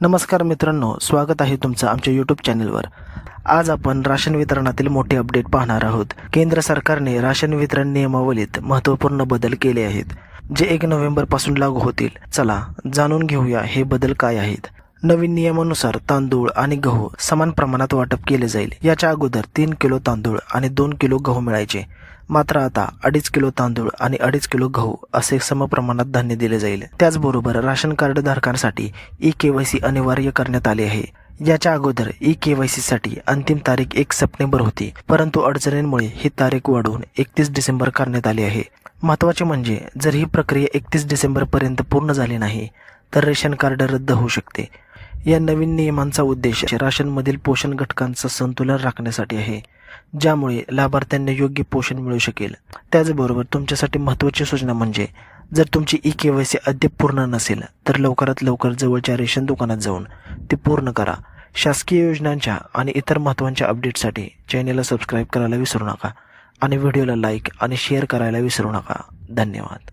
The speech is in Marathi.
नमस्कार मित्रांनो स्वागत आहे तुमचं आमच्या यूट्यूब चॅनलवर आज आपण राशन वितरणातील मोठे अपडेट पाहणार आहोत. केंद्र सरकारने राशन वितरण नियमावलीत महत्त्वपूर्ण बदल केले आहेत. जे एक नोव्हेंबरपासून लागू होतील. चला जाणून घेऊया हे बदल काय आहेत. नवीन नियमानुसार तांदूळ आणि गहू समान प्रमाणात वाटप केले जाईल. याच्या अगोदर तीन किलो तांदूळ आणि दोन किलो गहू मिळायचे. मात्र आता अडीच किलो तांदूळ आणि अडीच किलो गहू असे समप्रमाणात धान्य दिले जाईल. त्याचबरोबर राशन कार्ड धारकांसाठी ई केवायसी अनिवार्य करण्यात आले आहे. याच्या अगोदर ई केवायसी साठी अंतिम तारीख एक सप्टेंबर होती परंतु अडचणींमुळे ही तारीख वाढवून एकतीस डिसेंबर करण्यात आली आहे. महत्त्वाचे म्हणजे जर ही प्रक्रिया एकतीस डिसेंबर पर्यंत पूर्ण झाली नाही तर रेशन कार्ड रद्द होऊ शकते. या नवीन नियमांचा उद्देश राशनमधील पोषण घटकांचं संतुलन राखण्यासाठी आहे ज्यामुळे लाभार्थ्यांना योग्य पोषण मिळू शकेल. त्याचबरोबर तुमच्यासाठी महत्त्वाची सूचना म्हणजे जर तुमची ई के वाय सी अद्याप पूर्ण नसेल तर लवकरात लवकर जवळच्या रेशन दुकानात जाऊन ती पूर्ण करा. शासकीय योजनांच्या आणि इतर महत्त्वाच्या अपडेटसाठी चॅनेलला सबस्क्राईब करायला विसरू नका आणि व्हिडिओला लाईक आणि शेअर करायला विसरू नका. धन्यवाद.